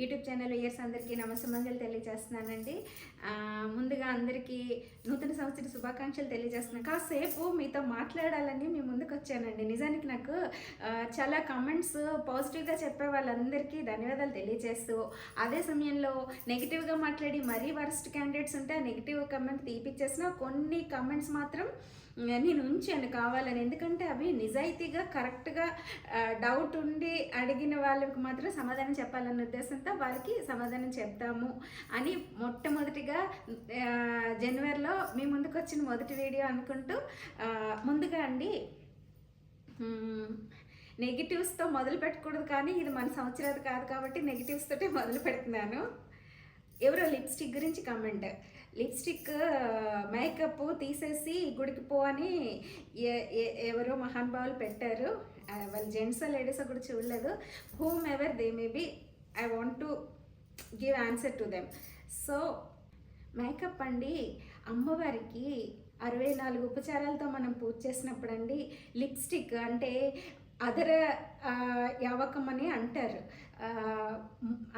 YouTube channel years అందరికీ నమస్సమంజలు తెలియజేస్తున్నానండి. ముందుగా అందరికీ నూతన సంవత్సర శుభాకాంక్షలు తెలియజేస్తున్నాను కాసేపు మీతో మాట్లాడాలని మీ ముందుకు వచ్చానండి. నిజానికి నాకు చాలా కమెంట్స్ పాజిటివ్గా చెప్పే వాళ్ళందరికీ ధన్యవాదాలు తెలియజేస్తూ అదే సమయంలో నెగిటివ్గా మాట్లాడి మరీ వరస్ట్ క్యాండిడేట్స్ ఉంటే ఆ నెగిటివ్ కమెంట్ తీపిచ్చేసిన కొన్ని కమెంట్స్ మాత్రం నేను ఉంచాను కావాలని. ఎందుకంటే అవి నిజాయితీగా కరెక్ట్గా డౌట్ ఉండి అడిగిన వాళ్ళకి మాత్రం సమాధానం చెప్పాలన్న ఉద్దేశంతో వారికి సమాధానం చెప్తాము అని మొట్టమొదటిగా జనవరిలో మీ ముందుకు వచ్చిన మొదటి వీడియో అనుకుంటూ ముందుగా అండి నెగిటివ్స్తో మొదలు పెట్టకూడదు కానీ ఇది మన సంవత్సరాది కాదు కాబట్టి నెగిటివ్స్ తోటే మొదలు పెడుతున్నాను. ఎవరో లిప్స్టిక్ గురించి కామెంట్ లిప్స్టిక్ మేకప్ తీసేసి గుడికి పో అని ఎవరో మహానుభావులు పెట్టారు. వాళ్ళు జెంట్స్ లేడీస్ కూడా చూడలేదు. Whomever they may be I want to give answer to them so makeup అండి అమ్మవారికి అరవై నాలుగు ఉపచారాలతో మనం పూజ చేసినప్పుడు అండి లిప్స్టిక్ అంటే అదర యావకం అని అంటారు.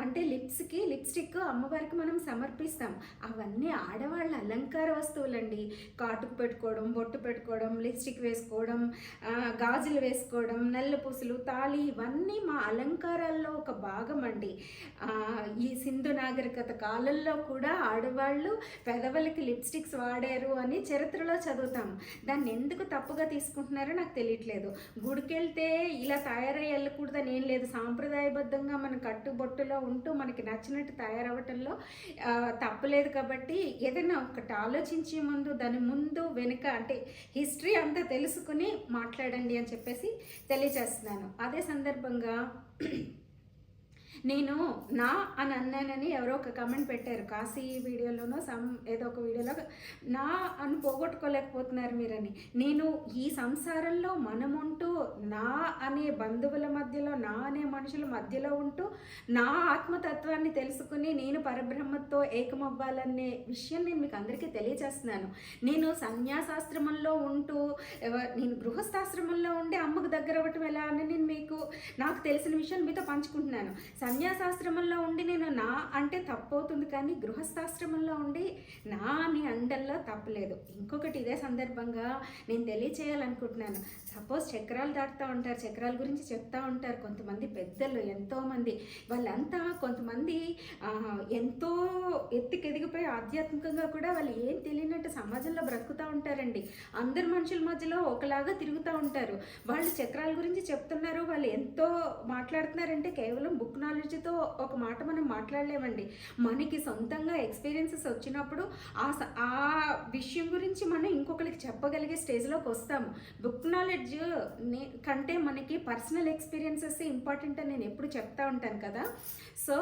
అంటే లిప్స్కి లిప్స్టిక్ అమ్మవారికి మనం సమర్పిస్తాం. అవన్నీ ఆడవాళ్ళ అలంకార వస్తువులండి. కాటుకు పెట్టుకోవడం బొట్టు పెట్టుకోవడం లిప్స్టిక్ వేసుకోవడం గాజులు వేసుకోవడం నల్ల పూసలు తాళి ఇవన్నీ మా అలంకారాల్లో ఒక భాగం అండి. ఈ సింధు నాగరికత కాలంలో కూడా ఆడవాళ్ళు పెదవులకి లిప్స్టిక్స్ వాడారు అని చరిత్రలో చదువుతాం. దాన్ని ఎందుకు తప్పుగా తీసుకుంటున్నారో నాకు తెలియట్లేదు. గుడికెళ్తే ఇలా తయారై వెళ్ళకూడదని ఏం లేదు. సాంప్రదాయబద్ధంగా మన కట్టుబొట్టులో ఉంటూ మనకి నచ్చినట్టు తయారవటంలో తప్పలేదు కాబట్టి ఏదైనా ఒకటి ఆలోచించే ముందు దాని ముందు వెనుక అంటే హిస్టరీ అంతా తెలుసుకుని మాట్లాడండి అని చెప్పేసి తెలియజేస్తున్నాను. అదే సందర్భంగా నేను నా అని అన్నానని ఎవరో ఒక కమెంట్ పెట్టారు. కాశీ వీడియోలోనో సమ్ ఏదో ఒక వీడియోలో నా అని పోగొట్టుకోలేకపోతున్నారు మీరని. నేను ఈ సంసారంలో మనముంటూ నా అనే బంధువుల మధ్యలో నా అనే మనుషుల మధ్యలో ఉంటూ నా ఆత్మతత్వాన్ని తెలుసుకుని నేను పరబ్రహ్మతో ఏకమవ్వాలనే విషయం నేను మీకు అందరికీ తెలియజేస్తున్నాను నేను సన్యాసాశ్రమంలో ఉంటూ ఎవ- నేను గృహస్థాశ్రమంలో ఉండి అమ్మకు దగ్గర అవ్వటం ఎలా అని నేను మీకు నాకు తెలిసిన విషయాలు మీతో పంచుకుంటున్నాను. సన్యాసాశ్రమంలో ఉండి నేను నా అంటే తప్పవుతుంది కానీ గృహస్థాశ్రమంలో ఉండి నా అని అండల్లో తప్పలేదు. ఇంకొకటి ఇదే సందర్భంగా నేను తెలియచేయాలనుకుంటున్నాను. సపోజ్ చక్రాలు దాటుతూ ఉంటారు చక్రాల గురించి చెప్తా ఉంటారు కొంతమంది పెద్దలు ఎంతోమంది. వాళ్ళంతా కొంతమంది ఎంతో ఎత్తుకి ఎదిగిపోయి ఆధ్యాత్మికంగా కూడా వాళ్ళు ఏం తెలియనట్టు సమాజంలో బ్రతుకుతూ ఉంటారండి. అందరు మనుషుల మధ్యలో ఒకలాగా తిరుగుతూ ఉంటారు. వాళ్ళు చక్రాల గురించి చెప్తున్నారు వాళ్ళు ఎంతో మాట్లాడుతున్నారంటే కేవలం బుక్ నాలెడ్జ్తో ఒక మాట మనం మాట్లాడలేమండి. మనకి సొంతంగా ఎక్స్పీరియన్సెస్ వచ్చినప్పుడు ఆ స- ఆ విషయం గురించి మనం ఇంకొకరికి చెప్పగలిగే స్టేజ్లోకి వస్తాము. బుక్ నాలెడ్జ్ నాలెడ్జ్ కంటే మనకి పర్సనల్ ఎక్స్పీరియన్సెస్ ఇంపార్టెంట్ అని నేను ఎప్పుడు చెప్తా ఉంటాను కదా. సో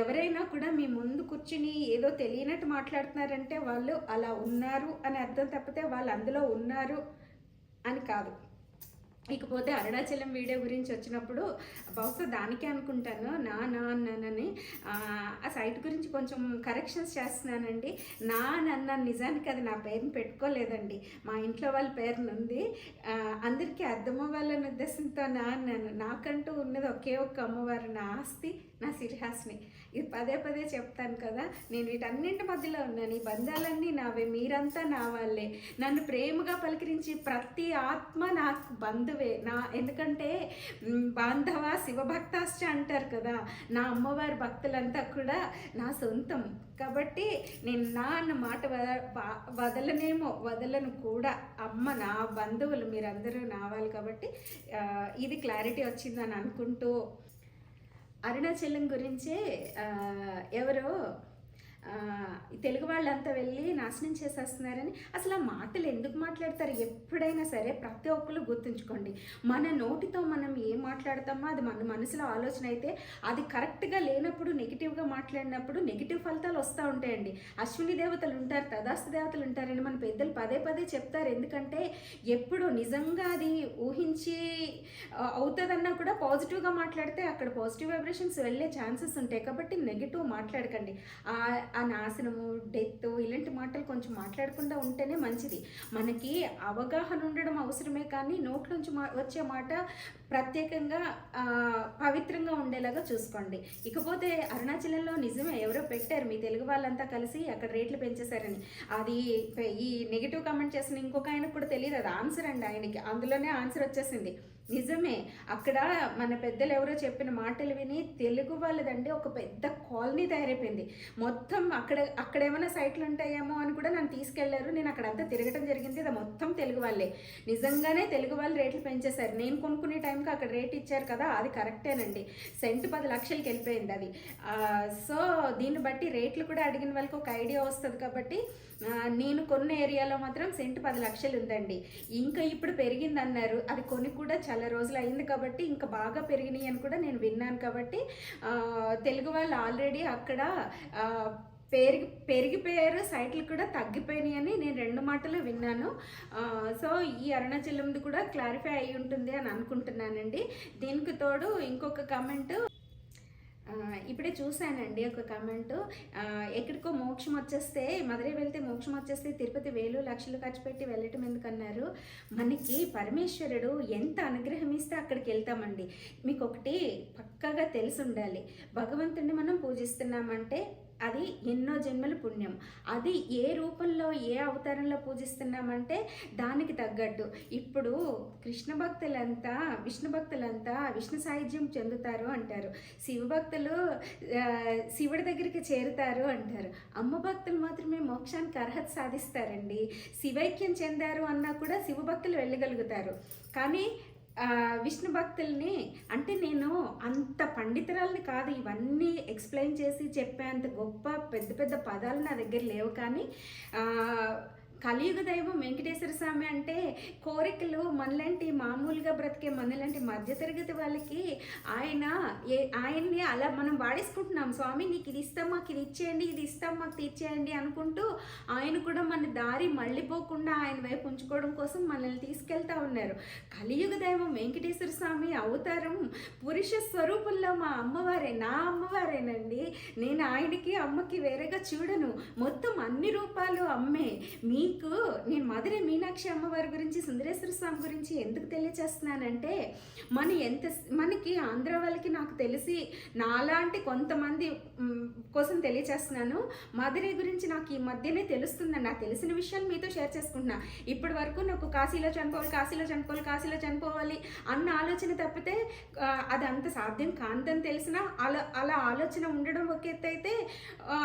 ఎవరైనా కూడా మీ ముందు కూర్చుని ఏదో తెలియనట్టు మాట్లాడుతున్నారంటే వాళ్ళు అలా ఉన్నారు అని అర్థం తప్పితే వాళ్ళు అందులో ఉన్నారు అని కాదు. ఇకపోతే అరుణాచలం వీడియో గురించి వచ్చినప్పుడు బహుశా దానికే అనుకుంటాను నా నా అన్నానని ఆ, ఆ సైట్ గురించి కొంచెం కరెక్షన్స్ చేస్తున్నానండి. నా నన్న నిజానికి అది నా పేరుని పెట్టుకోలేదండి. మా ఇంట్లో వాళ్ళ పేరునుంది అందరికీ అర్థమవ్వాలనే ఉద్దేశంతో నా అన్నాను నాకంటూ ఉన్నది ఒకే ఒక్క అమ్మవారు నా ఆస్తి. నా సిరిహాస్ని ఇది పదే పదే చెప్తాను కదా నేను వీటన్నింటి మధ్యలో ఉన్నాను. ఈ బంధాలన్నీ నావే మీరంతా నా వాళ్ళే. నన్ను ప్రేమగా పలకరించి ప్రతి ఆత్మ నాకు బంధువే. నా ఎందుకంటే బాంధవ శివభక్తాశ్చ అంటారు కదా నా అమ్మవారి భక్తులంతా కూడా నా సొంతం. కాబట్టి నేను నా అన్న మాట వద- వదలనేమో వదలను కూడా. అమ్మ నా బంధువులు మీరందరూ నావాలి కాబట్టి ఇది క్లారిటీ వచ్చిందని అనుకుంటూ అరుణాచలం గురించే ఎవరో తెలుగు వాళ్ళంతా వెళ్ళి నాశనం చేసేస్తున్నారని అసలు ఆ మాటలు ఎందుకు మాట్లాడతారు? ఎప్పుడైనా సరే ప్రతి ఒక్కరు గుర్తుంచుకోండి. మన నోటితో మనం ఏం మాట్లాడతామో అది మన మనసులో ఆలోచన అయితే అది కరెక్ట్గా లేనప్పుడు నెగిటివ్గా మాట్లాడినప్పుడు నెగిటివ్ ఫలితాలు వస్తూ ఉంటాయండి. అశ్విని దేవతలు ఉంటారు తదాస్తు దేవతలు ఉంటారని మన పెద్దలు పదే పదే చెప్తారు. ఎందుకంటే ఎప్పుడు నిజంగా అది ఊహించి అవుతుందన్నా కూడా పాజిటివ్గా మాట్లాడితే అక్కడ పాజిటివ్ వైబ్రేషన్స్ వెళ్ళే ఛాన్సెస్ ఉంటాయి. కాబట్టి నెగిటివ్ మాట్లాడకండి. ఆ నాశనము డెత్ ఇలాంటి మాటలు కొంచెం మాట్లాడకుండా ఉంటేనే మంచిది. మనకి అవగాహన ఉండడం అవసరమే కానీ నోట్లోంచి మా వచ్చే మాట ప్రత్యేకంగా పవిత్రంగా ఉండేలాగా చూసుకోండి. ఇకపోతే అరుణాచలంలో నిజమే ఎవరో పెట్టారు మీ తెలుగు వాళ్ళంతా కలిసి అక్కడ రేట్లు పెంచేశారని. అది ఈ నెగిటివ్ కామెంట్ చేసిన ఇంకొక ఆయనకు కూడా తెలియదు. అది ఆన్సర్ అండి ఆయనకి. అందులోనే ఆన్సర్ వచ్చేసింది. నిజమే. అక్కడ మన పెద్దలు ఎవరో చెప్పిన మాటలు విని తెలుగు వాళ్ళదండి ఒక పెద్ద కాలనీ తయారైపోయింది. మొత్తం అక్కడ అక్కడ ఏమైనా సైట్లు ఉంటాయేమో అని కూడా నన్ను తీసుకెళ్ళారు. నేను అక్కడ అంతా తిరగటం జరిగింది. అది మొత్తం తెలుగు వాళ్ళే. నిజంగానే తెలుగు వాళ్ళు రేట్లు పెంచేశారు. నేను కొనుక్కునే టైంకి అక్కడ రేట్ ఇచ్చారు కదా అది కరెక్టేనండి. సెంట్ పది లక్షలకి వెళ్ళిపోయింది అది. సో దీన్ని బట్టి రేట్లు కూడా అడిగిన వాళ్ళకి ఒక ఐడియా వస్తుంది కాబట్టి నేను కొన్న ఏరియాలో మాత్రం సెంట్ పది లక్షలు ఉందండి. ఇంకా ఇప్పుడు పెరిగింది అన్నారు అది కొని కూడా చాలా రోజులు అయింది కాబట్టి ఇంకా బాగా పెరిగినాయి అని కూడా నేను విన్నాను కాబట్టి తెలుగు వాళ్ళు ఆల్రెడీ అక్కడ పెరిగి పెరిగిపోయారు సైట్లు కూడా తగ్గిపోయినాయి అని నేను రెండు మాటలు విన్నాను. సో ఈ అరుణాచలంది కూడా క్లారిఫై అయి ఉంటుంది అని అనుకుంటున్నానండి. దీనికి తోడు ఇంకొక కమెంట్ ఇప్పుడే చూశానండి ఒక కమెంట్ ఎక్కడికో మోక్షం వచ్చేస్తే మధురై వెళ్తే మోక్షం వచ్చేస్తే తిరుపతి వేలు లక్షలు ఖర్చు పెట్టి వెళ్ళటం ఎందుకన్నారు? మనకి పరమేశ్వరుడు ఎంత అనుగ్రహం ఇస్తే అక్కడికి వెళ్తామండి. మీకు ఒకటి పక్కాగా తెలిసి ఉండాలి. భగవంతుడిని మనం పూజిస్తున్నామంటే అది ఎన్నో జన్మల పుణ్యం. అది ఏ రూపంలో ఏ అవతారంలో పూజిస్తున్నామంటే దానికి తగ్గట్టు. ఇప్పుడు కృష్ణ భక్తులంతా విష్ణు భక్తులంతా విష్ణు సాహిత్యం చెందుతారు అంటారు. శివ భక్తులు శివుడి దగ్గరికి చేరుతారు అంటారు. అమ్మ భక్తులు మాత్రమే మోక్షానికి అర్హత సాధిస్తారండి. శివైక్యం చెందారు అన్నా కూడా శివ భక్తులు వెళ్ళగలుగుతారు. కానీ విష్ణు భక్తుల్ని అంటే నేను అంత పండితురాలని కాదు ఇవన్నీ ఎక్స్ప్లెయిన్ చేసి చెప్పేంత గొప్ప పెద్ద పెద్ద పదాలు నా దగ్గర లేవు కానీ కలియుగ దైవం వెంకటేశ్వర స్వామి అంటే కోరికలు మనలాంటి మామూలుగా బ్రతికే మనలాంటి మధ్యతరగతి వాళ్ళకి ఆయన ఏ ఆయన్ని అలా మనం వాడేసుకుంటున్నాం. స్వామి నీకు ఇది ఇస్తాం మాకు ఇది ఇచ్చేయండి ఇది ఇస్తాం మాకు తీర్చేయండి అనుకుంటూ ఆయన కూడా మన దారి మళ్ళీపోకుండా ఆయన వైపు ఉంచుకోవడం కోసం మనల్ని తీసుకెళ్తా ఉన్నారు. కలియుగ దైవం వెంకటేశ్వర స్వామి అవతారం పురుష స్వరూపంలో మా అమ్మవారే నా అమ్మవారేనండి. నేను ఆయనకి అమ్మకి వేరేగా చూడను. మొత్తం అన్ని రూపాలు అమ్మే. మీ మీకు నేను మధురై మీనాక్షి అమ్మవారి గురించి సుందరేశ్వర స్వామి గురించి ఎందుకు తెలియచేస్తున్నానంటే మన ఎంత మనకి ఆంధ్ర వాళ్ళకి నాకు తెలిసి నాలాంటి కొంతమంది కోసం తెలియచేస్తున్నాను. మధురై గురించి నాకు ఈ మధ్యనే తెలుస్తుందండి నాకు తెలిసిన విషయాలు మీతో షేర్ చేసుకుంటున్నా. ఇప్పటి వరకు నాకు కాశీలో చనిపోవాలి కాశీలో చనిపోవాలి కాశీలో చనిపోవాలి అన్న ఆలోచన తప్పితే అది అంత సాధ్యం కాంతని తెలిసినా అలా అలా ఆలోచన ఉండడం ఒక ఎత్తు అయితే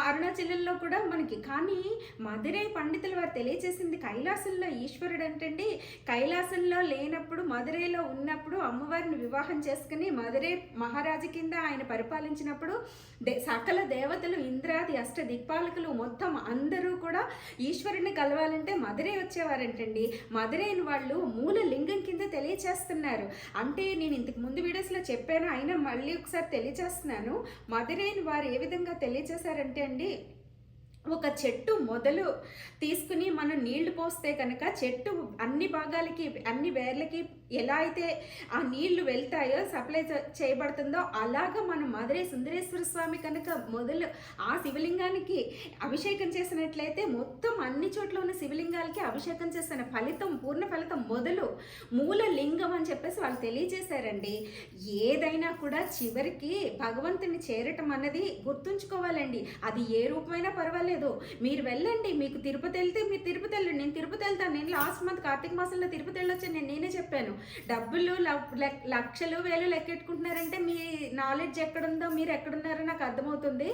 అరుణాచలంలో కూడా మనకి. కానీ మధురై పండితులు వారు తెలియజేసింది కైలాసంలో ఈశ్వరుడు అంటండి కైలాసంలో లేనప్పుడు మధురైలో ఉన్నప్పుడు అమ్మవారిని వివాహం చేసుకుని మధురై మహారాజు కింద ఆయన పరిపాలించినప్పుడు దే సకల దేవతలు ఇంద్రాది అష్ట దిక్పాలకులు మొత్తం అందరూ కూడా ఈశ్వరుని కలవాలంటే మధురై వచ్చేవారంటండి. మధురైన వాళ్ళు మూల లింగం కింద తెలియచేస్తున్నారు. అంటే నేను ఇంతకు ముందు వీడియోస్లో చెప్పాను అయినా మళ్ళీ ఒకసారి తెలియచేస్తున్నాను. మధురైన వారు ఏ విధంగా తెలియచేశారంటే అండి ఒక చెట్టు మొదలు తీసుకుని మనం నీళ్ళు పోస్తే కనుక చెట్టు అన్ని భాగాలకి అన్ని వేర్లకి ఎలా అయితే ఆ నీళ్ళు వెళ్తాయో సప్లై చేయబడుతుందో అలాగా మన మధురై సుందరేశ్వర స్వామి కనుక మొదలు ఆ శివలింగానికి అభిషేకం చేసినట్లయితే మొత్తం అన్ని చోట్ల ఉన్న శివలింగాలకి అభిషేకం చేసిన ఫలితం పూర్ణ ఫలితం మొదలు మూల లింగం అని చెప్పేసి వాళ్ళు తెలియజేశారండి. ఏదైనా కూడా చివరికి భగవంతుని చేరటం అన్నది గుర్తుంచుకోవాలండి. అది ఏ రూపమైనా పర్వాలేదు. మీరు వెళ్ళండి మీకు తిరుపతి వెళ్తే మీరు తిరుపతి వెళ్ళండి. నేను తిరుపతి వెళ్తాను. నేను లాస్ట్ మంత్ కార్తీక మాసంలో తిరుపతి వెళ్ళొచ్చాను నేను నేనే చెప్పాను. డబ్బులు ల- లక్షలు వేలు లెక్కెట్టుకుంటున్నారంటే మీ నాలెడ్జ్ ఎక్కడుందో మీరు ఎక్కడున్నారో నాకు అర్థమవుతుంది.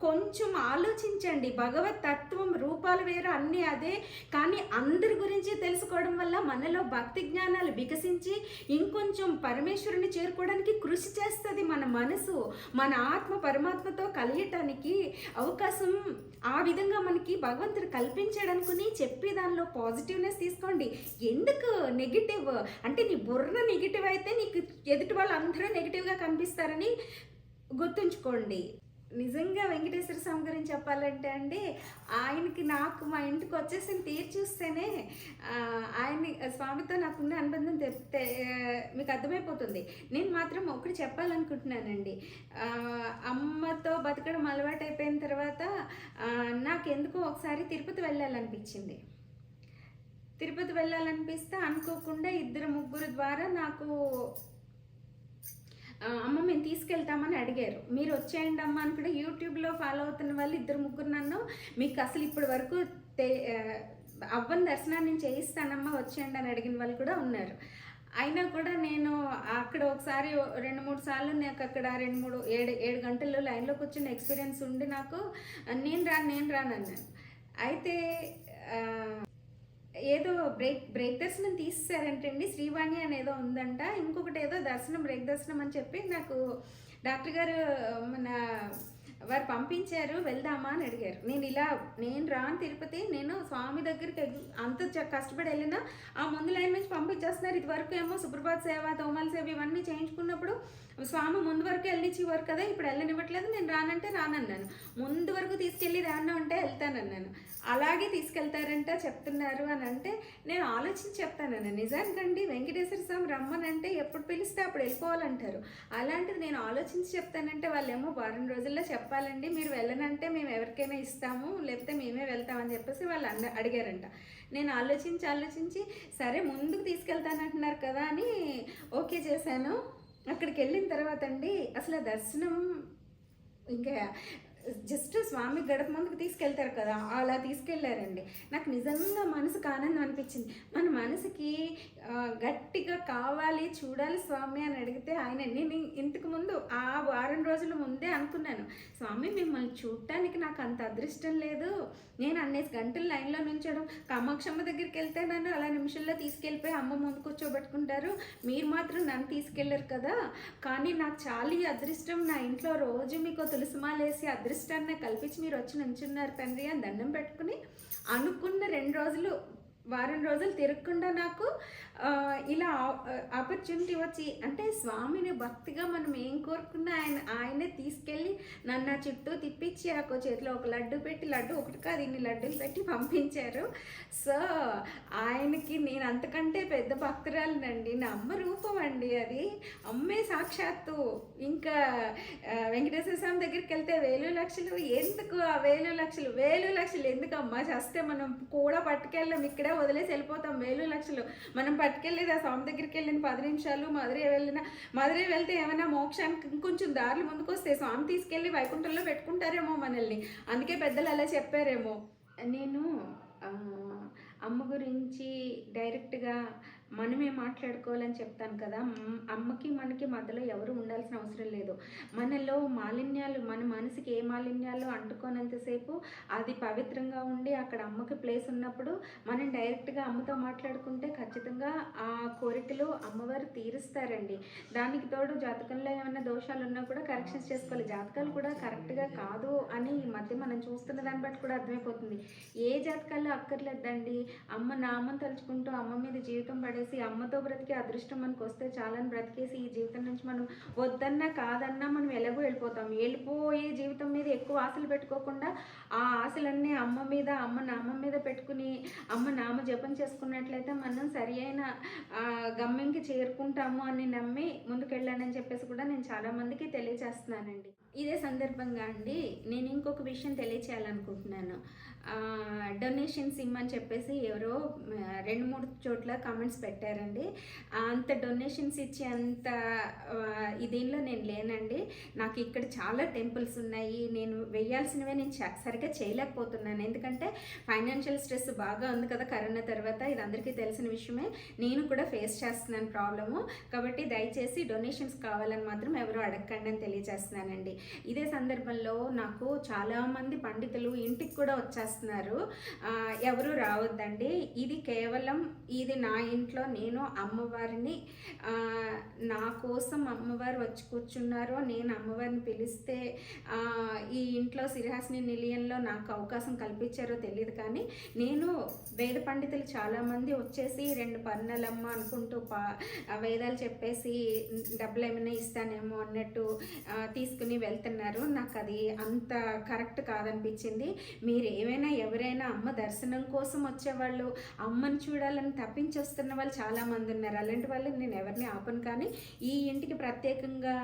కొంచెం ఆలోచించండి. భగవత్ తత్వం రూపాలు వేరు అన్నీ అదే. కానీ అందరి గురించి తెలుసుకోవడం వల్ల మనలో భక్తి జ్ఞానాలు వికసించి ఇంకొంచెం పరమేశ్వరుని చేరుకోవడానికి కృషి చేస్తుంది మన మనసు. మన ఆత్మ పరమాత్మతో కలియటానికి అవకాశం ఆ విధంగా మనకి భగవంతుడు కల్పించాడనుకుని చెప్పి దానిలో పాజిటివ్నెస్ తీసుకోండి. ఎందుకు? నెగిటివ్ అంటే నీ బుర్ర నెగిటివ్ అయితే నీకు ఎదుటి వాళ్ళు అందరూ నెగిటివ్గా కనిపిస్తారని గుర్తుంచుకోండి. నిజంగా వెంకటేశ్వర స్వామి గురించి చెప్పాలంటే అండి ఆయనకి నాకు మా ఇంటికి వచ్చేసిన తీరు చూస్తేనే ఆయన స్వామితో నాకున్న అనుబంధం తెప్తే మీకు అర్థమైపోతుంది. నేను మాత్రం ఒకటి చెప్పాలనుకుంటున్నానండి. అమ్మతో బతకడం అలవాటు అయిపోయిన తర్వాత నాకు ఎందుకో ఒకసారి తిరుపతి వెళ్ళాలనిపించింది. తిరుపతి వెళ్ళాలనిపిస్తే అనుకోకుండా ఇద్దరు ముగ్గురు ద్వారా నాకు అమ్మ మేము తీసుకెళ్తామని అడిగారు. మీరు వచ్చేయండి అమ్మ అని కూడా యూట్యూబ్లో ఫాలో అవుతున్న వాళ్ళు ఇద్దరు ముగ్గురు నన్ను మీకు అసలు ఇప్పటి వరకు తే అవ్వని దర్శనాన్ని నేను చేయిస్తానమ్మా వచ్చేయండి అని అడిగిన వాళ్ళు కూడా ఉన్నారు. అయినా కూడా నేను అక్కడ ఒకసారి రెండు మూడు సార్లు నాకు అక్కడ రెండు మూడు ఏడు ఏడు గంటలు లైన్లో కూర్చున్న ఎక్స్పీరియన్స్ ఉండి నాకు నేను రాను నేను రాను అన్నాను. అయితే ఏదో బ్రేక్ బ్రేక్ దర్శనం తీసేశారంటండి శ్రీవాణి అనేదో ఉందంట. ఇంకొకటి ఏదో దర్శనం బ్రేక్ దర్శనం అని చెప్పి నాకు డాక్టర్ గారు మన వారు పంపించారు. వెళ్దామా అని అడిగారు. నేను ఇలా నేను రాను తిరుపతి నేను స్వామి దగ్గరికి అంత చ- కష్టపడి వెళ్ళినా ఆ ముందు లైన్ నుంచి పంపించేస్తున్నారు. ఇది వరకు ఏమో సుప్రభాత్ సేవ తోమాల సేవ ఇవన్నీ చేయించుకున్నప్పుడు స్వామి ముందు వరకు వెళ్ళనిచ్చేవారు కదా ఇప్పుడు వెళ్ళనివ్వట్లేదు నేను రానంటే రానన్నాను. ముందు వరకు తీసుకెళ్ళి రాను అంటే వెళ్తానన్నాను. అలాగే తీసుకెళ్తారంట చెప్తున్నారు అని అంటే నేను ఆలోచించి చెప్తానన్న నిజానికండి వెంకటేశ్వర స్వామి రమ్మనంటే ఎప్పుడు పిలిస్తే అప్పుడు వెళ్ళిపోవాలంటారు. అలాంటిది నేను ఆలోచించి చెప్తానంటే వాళ్ళేమో వారం రోజుల్లో చెప్పాలండి మీరు వెళ్ళనంటే మేము ఎవరికైనా ఇస్తాము లేకపోతే మేమే వెళ్తామని చెప్పేసి వాళ్ళు అన్న అడిగారంట. నేను ఆలోచించి ఆలోచించి సరే ముందుకు తీసుకెళ్తానంటున్నారు కదా అని ఓకే చేశాను. అక్కడికి వెళ్ళిన తర్వాత అండి అసలు ఆ దర్శనం ఇంకా జస్ట్ స్వామి గడప ముందుకు తీసుకెళ్తారు కదా అలా తీసుకెళ్ళారండి. నాకు నిజంగా మనసుకు ఆనందం అనిపించింది. మన మనసుకి గట్టిగా కావాలి చూడాలి స్వామి అని అడిగితే ఆయన నేను ఇంతకు ముందు ఆ వారం రోజుల ముందే అనుకున్నాను. స్వామి మిమ్మల్ని చూడటానికి నాకు అంత అదృష్టం లేదు. నేను అన్నేసి గంటలు లైన్లో నుంచడం. కామాక్షమ్మ దగ్గరికి వెళ్తే నన్ను అలా నిమిషంలో తీసుకెళ్ళిపోయి అమ్మ ముందు కూర్చోబెట్టుకుంటారు. మీరు మాత్రం నన్ను తీసుకెళ్ళరు కదా. కానీ నాకు చాలా ఈ అదృష్టం. నా ఇంట్లో రోజు మీకు తులసిమాలేసి అదృష్టాన్ని కల్పించి మీరు వచ్చి నుంచున్నారు తండ్రి అని దండం పెట్టుకుని అనుకున్న రెండు రోజులు వారం రోజులు తిరగకుండా నాకు ఇలా ఆపర్చునిటీ వచ్చి అంటే స్వామిని భక్తిగా మనం ఏం కోరుకున్నా ఆయన ఆయనే తీసుకెళ్ళి నన్ను ఆ చుట్టూ తిప్పించి ఆ చేతిలో ఒక లడ్డు పెట్టి లడ్డు ఒకటి కాదు ఇన్ని లడ్డులు పెట్టి పంపించారు. సో ఆయనకి నేను అంతకంటే పెద్ద భక్తురాలినండి. నా అమ్మ రూపం అండి అది. అమ్మే సాక్షాత్తు. ఇంకా వెంకటేశ్వర స్వామి దగ్గరికి వెళ్తే వేలు లక్షలు. ఎందుకు ఆ వేలు లక్షలు? వేలు లక్షలు ఎందుకమ్మా? చస్తే మనం కూడా పట్టుకెళ్ళాం. ఇక్కడే వదిలేసి వెళ్ళిపోతాం. వేలు లక్షలు. మనం పట్టుకెళ్ళేది ఆ స్వామి దగ్గరికి వెళ్ళిన పది నిమిషాలు మధురై వెళ్ళిన మధురై వెళ్తే ఏమైనా మోక్షానికి ఇంకొంచెం దారులు ముందుకు వస్తే స్వామి తీసుకెళ్ళి వైకుంఠంలో పెట్టుకుంటారేమో మనల్ని. అందుకే పెద్దలు అలా చెప్పారేమో. నేను అమ్మ గురించి డైరెక్ట్గా మనమే మాట్లాడుకోవాలని చెప్తాను కదా. అమ్మకి మనకి మధ్యలో ఎవరు ఉండాల్సిన అవసరం లేదు. మనలో మాలిన్యాలు మన మనసుకి ఏ మాలిన్యాలు అంటుకోనంతసేపు అది పవిత్రంగా ఉండి అక్కడ అమ్మకి ప్లేస్ ఉన్నప్పుడు మనం డైరెక్ట్గా అమ్మతో మాట్లాడుకుంటే ఖచ్చితంగా ఆ కోరికలు అమ్మవారు తీరుస్తారండి. దానికి తోడు జాతకంలో ఏమైనా దోషాలు ఉన్నా కూడా కరెక్షన్స్ చేసుకోవాలి. జాతకాలు కూడా కరెక్ట్గా కాదు అని ఈ మధ్య మనం చూస్తున్న దాన్ని బట్టి కూడా అర్థమైపోతుంది. ఏ జాతకాల్లో అక్కర్లేదండి. అమ్మ నామం తలుచుకుంటూ అమ్మ మీద జీవితం పడేసి అమ్మతో బ్రతికే అదృష్టం మనకు వస్తే చాలని బ్రతికేసి ఈ జీవితం నుంచి మనం వద్దన్నా కాదన్నా మనం ఎలాగో వెళ్ళిపోతాం. వెళ్ళిపోయే జీవితం మీద ఎక్కువ ఆశలు పెట్టుకోకుండా ఆ ఆశలన్నీ అమ్మ మీద అమ్మ నామం మీద పెట్టుకుని అమ్మ నామ జపం చేసుకున్నట్లయితే మనం సరి అయిన గమ్యంకి చేరుకుంటాము అని నమ్మి ముందుకెళ్ళానని చెప్పేసి కూడా నేను చాలా మందికి తెలియజేస్తున్నానండి. ఇదే సందర్భంగా అండి నేను ఇంకొక విషయం తెలియచేయాలనుకుంటున్నాను. డొనేషన్స్ ఇమ్మని చెప్పేసి ఎవరో రెండు మూడు చోట్ల కామెంట్స్ పెట్టారండి. అంత డొనేషన్స్ ఇచ్చే అంత దీనిలో నేను లేనండి. నాకు ఇక్కడ చాలా టెంపుల్స్ ఉన్నాయి. నేను వేయాల్సినవే నేను సరిగ్గా చేయలేకపోతున్నాను. ఎందుకంటే ఫైనాన్షియల్ స్ట్రెస్ బాగా ఉంది కదా కరోనా తర్వాత. ఇది అందరికీ తెలిసిన విషయమే. నేను కూడా ఫేస్ చేస్తున్నాను ప్రాబ్లము. కాబట్టి దయచేసి డొనేషన్స్ కావాలని మాత్రం ఎవరో అడగకండి అని తెలియజేస్తున్నానండి. ఇదే సందర్భంలో నాకు చాలామంది పండితులు ఇంటికి కూడా వచ్చేస్తున్నారు. ఎవరు రావద్దండి. ఇది కేవలం ఇది నా ఇంట్లో నేను అమ్మవారిని నా కోసం అమ్మవారు వచ్చి కూర్చున్నారో. నేను అమ్మవారిని పిలిస్తే ఈ ఇంట్లో సిరిహాసిని నిలయంలో నాకు అవకాశం కల్పించారో తెలియదు కానీ నేను వేద పండితులు చాలామంది వచ్చేసి రెండు పన్నెలమ్మ అనుకుంటూ పా వేదాలు చెప్పేసి డబ్బులు ఏమైనా ఇస్తానేమో అన్నట్టు తీసుకుని వెళ్తున్నారు. నాకు అది అంత కరెక్ట్ కాదనిపించింది. మీరు ఏమైనా ఎవరైనా అమ్మ దర్శనం కోసం వచ్చేవాళ్ళు అమ్మని చూడాలని తప్పించి వస్తున్న వాళ్ళు చాలామంది ఉన్నారు. అలాంటి వాళ్ళు నేను ఎవరిని ఆపను. కానీ ఈ ఇంటికి ప్రత్యేకంగా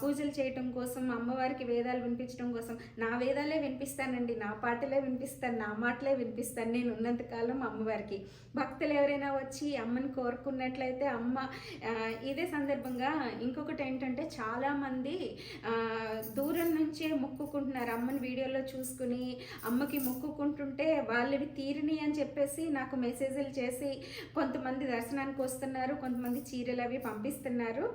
పూజలు చేయటం కోసం అమ్మవారికి వేదాలు వినిపించడం కోసం నా వేదాలే వినిపిస్తానండి. నా పాటలే వినిపిస్తాను. నా మాటలే వినిపిస్తాను నేను ఉన్నంతకాలం అమ్మవారికి. భక్తులు ఎవరైనా వచ్చి అమ్మని కోరుకున్నట్లయితే అమ్మ ఇదే సందర్భంగా ఇంకొకటి ఏంటంటే చాలామంది దూరం నుంచే మొక్కుకుంటున్నారు. అమ్మని వీడియోలో చూసుకుని అమ్మకి మొక్కుకుంటుంటే వాళ్ళవి తీరిని అని చెప్పేసి నాకు మెసేజ్లు చేసి కొంతమంది దర్శనానికి వస్తున్నారు కొంతమంది చీరలు అవి పంపిస్తున్నారు.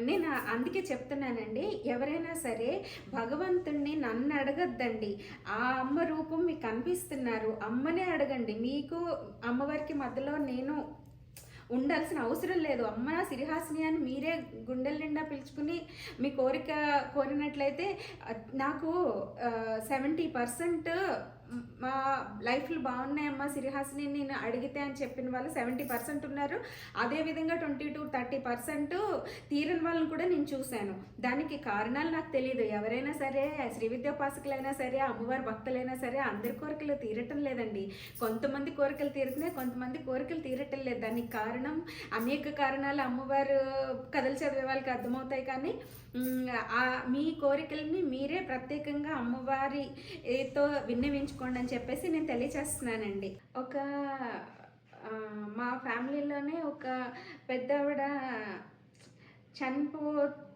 నేను అందుకే చెప్తున్నానండి ఎవరైనా సరే భగవంతుణ్ణి నన్ను అడగద్దండి. ఆ అమ్మ రూపం మీకు కనిపిస్తున్నారు. అమ్మనే అడగండి. మీకు అమ్మవారికి మధ్యలో నేను ఉండాల్సిన అవసరం లేదు. అమ్మ సిరిహాసిని అని మీరే గుండెల నిండా పిలుచుకుని మీ కోరిక కోరినట్లయితే నాకు సెవెంటీ పర్సెంట్ మా లైఫ్లు బాగున్నాయమ్మా సిరిహాసిని నేను అడిగితే అని చెప్పిన వాళ్ళు సెవెంటీ పర్సెంట్ ఉన్నారు. అదేవిధంగా ట్వంటీ టు థర్టీ పర్సెంట్ తీరని వాళ్ళని కూడా నేను చూశాను. దానికి కారణాలు నాకు తెలియదు ఎవరైనా సరే శ్రీ విద్యోపాసకులైనా సరే అమ్మవారి భక్తులైనా సరే అందరి కోరికలు తీరటం లేదండి. కొంతమంది కోరికలు తీరుతున్నాయి కొంతమంది కోరికలు తీరటం లేదు. దానికి కారణం అనేక కారణాలు అమ్మవారు కథలు చదివే వాళ్ళకి అర్థమవుతాయి కానీ ఆ మీ కోరికల్ని మీరే ప్రత్యేకంగా అమ్మవారితో విన్నవించుకోండి అని చెప్పేసి నేను తెలియచేస్తున్నానండి. ఒక మా ఫ్యామిలీలోనే ఒక పెద్ద ఆవిడ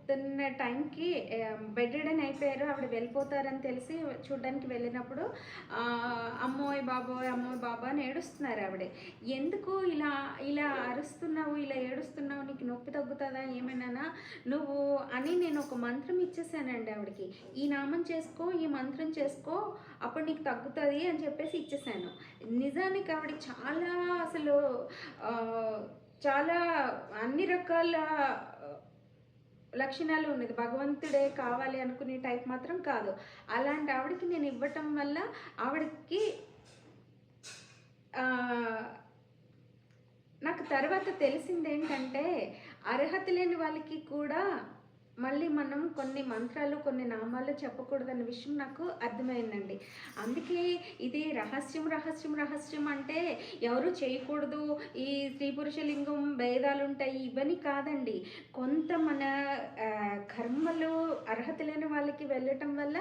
పొద్దున్న టైంకి బెడ్ అయిపోయారు ఆవిడ వెళ్ళిపోతారని తెలిసి చూడడానికి వెళ్ళినప్పుడు అమ్మోయ్ బాబోయ్ అమ్మోయ్ బాబా అని ఏడుస్తున్నారు ఆవిడ. ఎందుకు ఇలా ఇలా అరుస్తున్నావు ఇలా ఏడుస్తున్నావు నీకు నొప్పి తగ్గుతుందా ఏమైనా నువ్వు అని నేను ఒక మంత్రం ఇచ్చేసానండి ఆవిడకి. ఈ నామం చేసుకో ఈ మంత్రం చేసుకో అప్పుడు నీకు తగ్గుతుంది అని చెప్పేసి ఇచ్చేసాను. నిజానికి ఆవిడ చాలా అసలు చాలా అన్ని రకాల లక్షణాలు ఉన్నది. భగవంతుడే కావాలి అనుకునే టైప్ మాత్రం కాదు. అలాంటి ఆవిడకి నేను ఇవ్వటం వల్ల ఆవిడకి నాకు తర్వాత తెలిసింది ఏంటంటే అర్హత లేని వాళ్ళకి కూడా మళ్ళీ మనం కొన్ని మంత్రాలు కొన్ని నామాలు చెప్పకూడదన్న విషయం నాకు అర్థమైందండి. అందుకే ఇది రహస్యం రహస్యం రహస్యం అంటే ఎవరు చేయకూడదు. ఈ స్త్రీ పురుష లింగం భేదాలు ఉంటాయి ఇవన్నీ కాదండి. కొంత మన కర్మలు అర్హత లేని వాళ్ళకి వెళ్ళటం వల్ల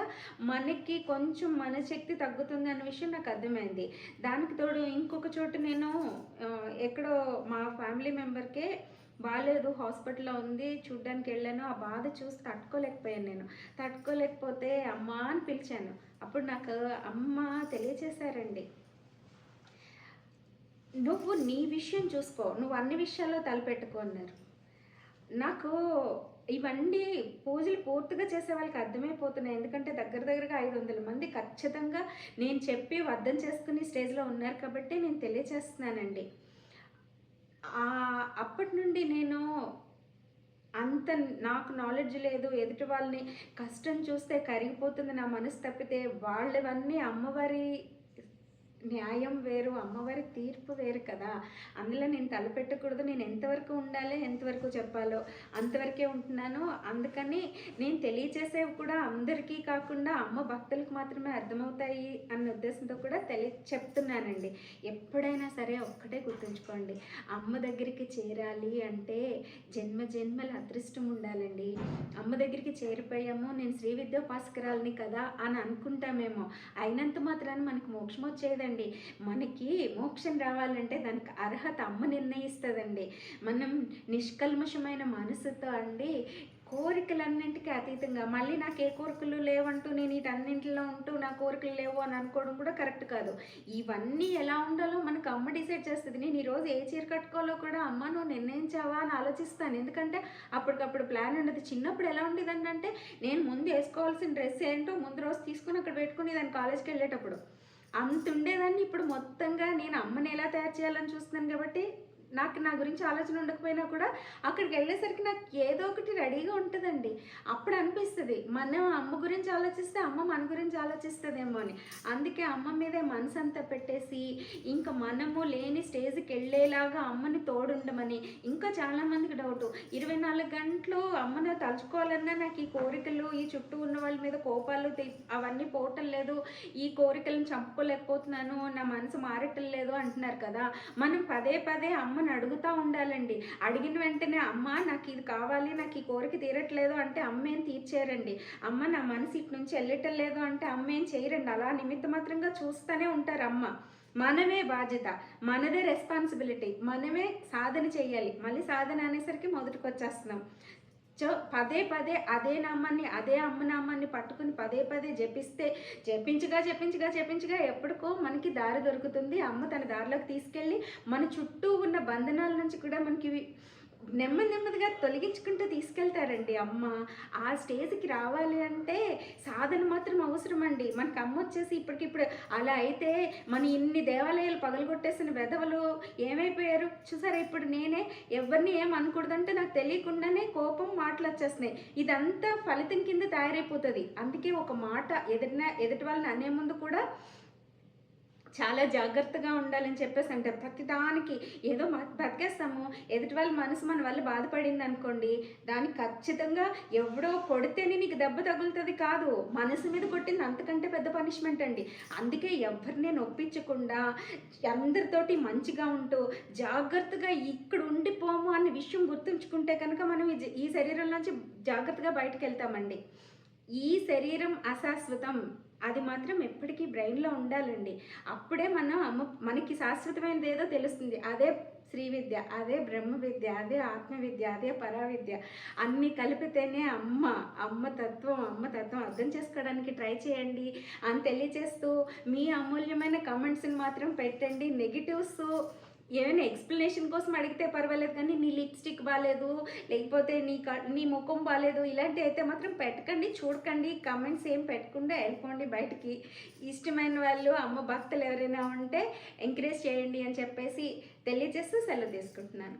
మనకి కొంచెం మనశక్తి తగ్గుతుంది అన్న విషయం నాకు అర్థమైంది. దానికి తోడు ఇంకొక చోట నేను ఎక్కడో మా ఫ్యామిలీ మెంబర్కే బాగాలేదు హాస్పిటల్లో ఉంది చూడ్డానికి వెళ్ళాను. ఆ బాధ చూసి తట్టుకోలేకపోయాను నేను. తట్టుకోలేకపోతే అమ్మ అని పిలిచాను. అప్పుడు నాకు అమ్మ తెలియచేశారండి. నువ్వు నీ విషయం చూసుకో. నువ్వు అన్ని విషయాల్లో తలపెట్టుకో అన్నారు. నాకు ఇవన్నీ పూజలు పూర్తిగా చేసే వాళ్ళకి అర్థమైపోతున్నాయి. ఎందుకంటే దగ్గర దగ్గరగా ఐదు వందల మంది ఖచ్చితంగా నేను చెప్పి అర్థం చేసుకుని స్టేజ్లో ఉన్నారు కాబట్టి నేను తెలియచేస్తున్నానండి. అప్పటి నుండి నేను అంత నాకు నాలెడ్జ్ లేదు. ఎదుటి వాళ్ళని కష్టం చూస్తే కరిగిపోతుంది నా మనసు తప్పితే వాళ్ళవన్నీ అమ్మవారి న్యాయం వేరు అమ్మవారి తీర్పు వేరు కదా. అందులో నేను తలపెట్టకూడదు నేను ఎంతవరకు ఉండాలి ఎంతవరకు చెప్పాలో అంతవరకే ఉంటున్నాను. అందుకని నేను తెలియచేసేవి కూడా అందరికీ కాకుండా అమ్మ భక్తులకు మాత్రమే అర్థమవుతాయి అన్న ఉద్దేశంతో కూడా తెలి చెప్తున్నానండి. ఎప్పుడైనా సరే ఒక్కటే గుర్తుంచుకోండి. అమ్మ దగ్గరికి చేరాలి అంటే జన్మ జన్మల అదృష్టం ఉండాలండి. అమ్మ దగ్గరికి చేరిపోయాము నేను శ్రీ విద్యోపాసకరాలని కదా అని అనుకుంటామేమో. అయినంత మాత్రాన్ని మనకు మోక్షం వచ్చేదండి. మనకి మోక్షం రావాలంటే దానికి అర్హత అమ్మ నిర్ణయిస్తుందండి. మనం నిష్కల్మషమైన మనసుతో అండి కోరికలన్నింటికి అతీతంగా మళ్ళీ నాకు ఏ కోరికలు లేవంటూ నేను వీటన్నింటిలో ఉంటూ నా కోరికలు లేవు అని అనుకోవడం కూడా కరెక్ట్ కాదు. ఇవన్నీ ఎలా ఉండాలో మనకు అమ్మ డిసైడ్ చేస్తుంది. నేను ఈరోజు ఏ చీర కట్టుకోవాలో కూడా అమ్మ నువ్వు నిర్ణయించావా అని ఆలోచిస్తాను. ఎందుకంటే అప్పటికప్పుడు ప్లాన్ ఉండదు. చిన్నప్పుడు ఎలా ఉండేదండి అంటే నేను ముందు వేసుకోవాల్సిన డ్రెస్ ఏంటో ముందు రోజు తీసుకుని అక్కడ పెట్టుకుని దాని కాలేజ్కి వెళ్ళేటప్పుడు అంత ఉండేదాన్ని ఇప్పుడు మొత్తంగా నేను అమ్మని ఎలా తయారు చేయాలని చూస్తున్నాను కాబట్టి నాకు నా గురించి ఆలోచన ఉండకపోయినా కూడా అక్కడికి వెళ్ళేసరికి నాకు ఏదో ఒకటి రెడీగా ఉంటుందండి. అప్పుడు అనిపిస్తుంది మనం అమ్మ గురించి ఆలోచిస్తే అమ్మ మన గురించి ఆలోచిస్తుందేమో అని. అందుకే అమ్మ మీదే మనసు అంతా పెట్టేసి ఇంకా మనము లేని స్టేజ్కి వెళ్ళేలాగా అమ్మని తోడుండమని ఇంకా చాలామందికి డౌట్. ఇరవై నాలుగు గంటలు అమ్మను తలుచుకోవాలన్నా నాకు ఈ కోరికలు ఈ చుట్టూ ఉన్న వాళ్ళ మీద కోపాలు అవన్నీ పోవటం లేదు. ఈ కోరికలను చంపుకోలేకపోతున్నాను నా మనసు మారటం లేదు అంటున్నారు కదా. మనం పదే పదే అమ్మ అమ్మని అడుగుతూ ఉండాలండి. అడిగిన వెంటనే అమ్మ నాకు ఇది కావాలి నాకు ఈ కోరిక తీరట్లేదు అంటే అమ్మ ఏం తీర్చేయరండి. అమ్మ నా మనసు ఇటు నుంచి వెళ్ళటం లేదు అంటే అమ్మ ఏం చేయరండి. అలా నిమిత్త మాత్రంగా చూస్తూనే ఉంటారు అమ్మ. మనమే బాధ్యత మనదే రెస్పాన్సిబిలిటీ మనమే సాధన చేయాలి. మళ్ళీ సాధన అనేసరికి మొదటికి వచ్చేస్తున్నాం సో పదే పదే అదే నామాన్ని అదే అమ్మ నామాన్ని పట్టుకుని పదే పదే జపిస్తే జపించగా జపించగా జపించగా ఎప్పటికో మనకి దారి దొరుకుతుంది. అమ్మ తన దారిలోకి తీసుకెళ్ళి మన చుట్టూ ఉన్న బంధనాల నుంచి కూడా మనకి నెమ్మది నెమ్మదిగా తొలగించుకుంటూ తీసుకెళ్తారండి అమ్మ. ఆ స్టేజ్కి రావాలి అంటే సాధన మాత్రం అవసరం అండి మనకు అమ్మ వచ్చేసి ఇప్పటికిప్పుడు అలా అయితే మన ఇన్ని దేవాలయాలు పగలగొట్టేసిన వెధవలు ఏమైపోయారు? చూసారా ఇప్పుడు నేనే ఎవరిని ఏం అనకూడదంటే నాకు తెలియకుండానే కోపం మాటలు వచ్చేస్తున్నాయి. ఇదంతా ఫలితం కింద తయారైపోతుంది. అందుకే ఒక మాట ఎదుటిన ఎదుటి వాళ్ళని అనే ముందు కూడా చాలా జాగ్రత్తగా ఉండాలని చెప్పేసి అంటారు. ప్రతిదానికి ఏదో బతికేస్తాము. ఎదుటి వాళ్ళ మనసు మన వల్ల బాధపడింది అనుకోండి దానికి ఖచ్చితంగా ఎవడో కొడితేనే నీకు దెబ్బ తగులుతుంది కాదు. మనసు మీద కొట్టింది అంతకంటే పెద్ద పనిష్మెంట్ అండి. అందుకే ఎవరిని నొప్పించకుండా అందరితోటి మంచిగా ఉంటూ జాగ్రత్తగా ఇక్కడ ఉండిపోము అనే విషయం గుర్తుంచుకుంటే కనుక మనం ఈ ఈ శరీరం నుంచి జాగ్రత్తగా బయటకు వెళ్తామండి. ఈ శరీరం అశాశ్వతం. అది మాత్రం ఎప్పటికీ బ్రెయిన్లో ఉండాలండి. అప్పుడే మనం అమ్మ మనకి శాశ్వతమైనది ఏదో తెలుస్తుంది. అదే శ్రీ విద్య అదే బ్రహ్మ విద్య అదే ఆత్మ విద్య అదే పరావిద్య అన్నీ కలిపితేనే అమ్మ అమ్మ తత్వం అమ్మ తత్వం అర్థం చేసుకోవడానికి ట్రై చేయండి. అని తెలియచేస్తూ మీ అమూల్యమైన కమెంట్స్ని మాత్రం పెట్టండి. నెగిటివ్స్ ఏమైనా ఎక్స్ప్లెనేషన్ కోసం అడిగితే పర్వాలేదు కానీ నీ లిప్స్టిక్ బాగాలేదు లేకపోతే నీ క నీ ముఖం బాగాలేదు ఇలాంటివి అయితే మాత్రం పెట్టకండి చూడకండి కమెంట్స్ ఏం పెట్టకుండా వెళ్ళిపోండి బయటికి. ఇష్టమైన వాళ్ళు అమ్మ భక్తులు ఎవరైనా ఉంటే ఎంకరేజ్ చేయండి అని చెప్పేసి తెలియజేస్తూ సెలవు తీసుకుంటున్నాను.